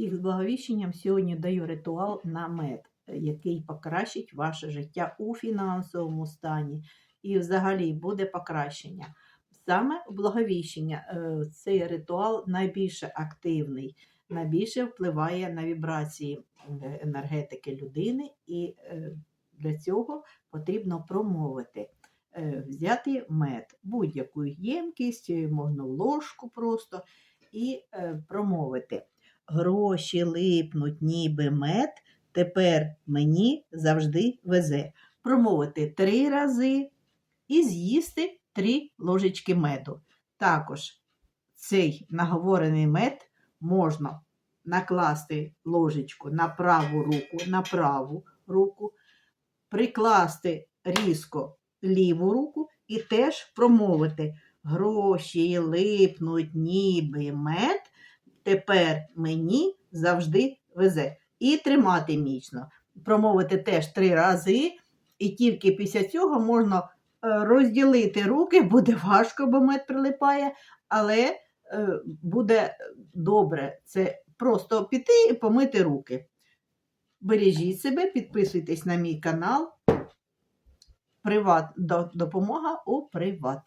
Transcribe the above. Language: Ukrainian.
Всіх з благовіщенням сьогодні даю ритуал на мед, який покращить ваше життя у фінансовому стані і взагалі буде покращення. Саме благовіщення е, цей ритуал найбільше активний, найбільше впливає на вібрації е, енергетики людини, і е, для цього потрібно промовити. Взяти мед, будь-яку ємкість, можна ложку просто, і промовити. Гроші липнуть, ніби мед, тепер мені завжди везе. Промовити три рази і з'їсти три ложечки меду. Також цей наговорений мед можна накласти ложечку на праву руку, на праву руку, прикласти різко ліву руку і теж промовити гроші липнуть, ніби мед, тепер мені завжди везе. І тримати міцно. Промовити теж три рази, і тільки після цього можна е, розділити руки, буде важко, бо мед прилипає, але е, буде допоможе. Це просто піти і помити руки. Бережіть себе, підписуйтесь на мій канал. Приват, допомога у приват.